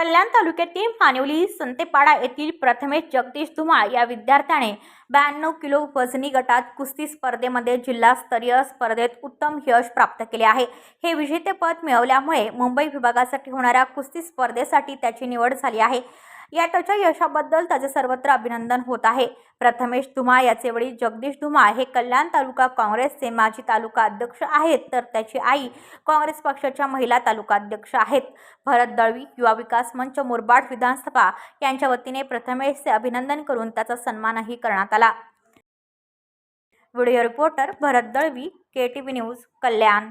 कल्याण तालुक्यातील मानिवली संतेपाडा येथील प्रथमेश जगदीश धुमाळ या विद्यार्थ्याने ब्याण्णव किलो वजनी गटात कुस्ती स्पर्धेमध्ये जिल्हास्तरीय स्पर्धेत उत्तम यश प्राप्त केले आहे. हे विजेतेपद मिळवल्यामुळे मुंबई विभागासाठी होणाऱ्या कुस्ती स्पर्धेसाठी त्याची निवड झाली आहे. या त्याच्या यशाबद्दल त्याचे सर्वत्र अभिनंदन होत आहे. प्रथमेश धुमाळ याचे वडील जगदीश धुमाळ हे कल्याण तालुका काँग्रेसचे माजी तालुका अध्यक्ष आहेत तर त्याची आई काँग्रेस पक्षाच्या महिला तालुका अध्यक्ष आहेत. भरत दळवी युवा विकास मंच मुरबाड विधानसभा यांच्या वतीने प्रथमेशचे अभिनंदन करून त्याचा सन्मानही करण्यात आला. Video reporter Bharat Dalvi K T V news Kalyan.